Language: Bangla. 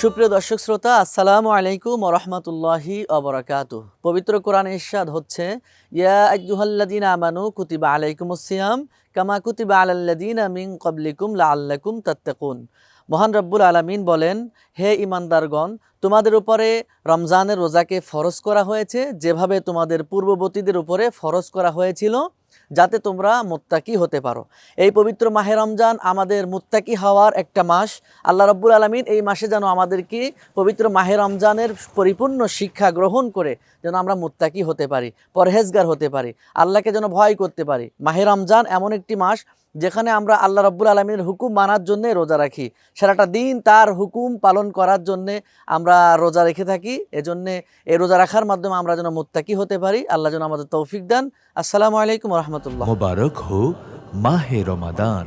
সুপ্রিয় দর্শক শ্রোতা, আসসালামু আলাইকুম ওরহমতুল্লাহি অবরাকাত পবিত্র কোরআন ইরশাদ হচ্ছে, ইয়া আইয়ুহাল্লাযীনা আমানু কুতিবা আলাইকুমুস সিয়াম কামা কুতিবা লাআল্লাকুম তাত্তাকুন। মহান রব্বুল আলামিন বলেন, হে ইমানদারগণ তোমাদের উপরে রমজানের রোজাকে ফরজ করা হয়েছে, যেভাবে তোমাদের পূর্ববর্তীদের উপরে ফরজ করা হয়েছিল যাতে তোমরা মোত্তাকি হতে পারো। এই পবিত্র মাহে রমজান আমাদের মোত্তাকি হওয়ার একটা মাস। আল্লাহ রব্বুল আলমিন এই মাসে যেন আমাদেরকে পবিত্র মাহে রমজানের পরিপূর্ণ শিক্ষা গ্রহণ করে যেন আমরা মোত্তাকি হতে পারি, পরহেজগার হতে পারি, আল্লাহকে যেন ভয় করতে পারি। মাহে রমজান এমন একটি মাস যেখানে আমরা আল্লাহ রব্বুল আলমীর হুকুম মানার জন্যে রোজা রাখি। সারাটা দিন তার হুকুম পালন করার জন্যে আমরা রোজা রেখে থাকি। এজন্যে এই রোজা রাখার মাধ্যমে আমরা যেন মোত্তাকি হতে পারি। আল্লাহ যেন আমাদের তৌফিক দেন। আসসালামু আলাইকুম রহমতুল্লাহ। মুবারক হো মাহে রমাদান।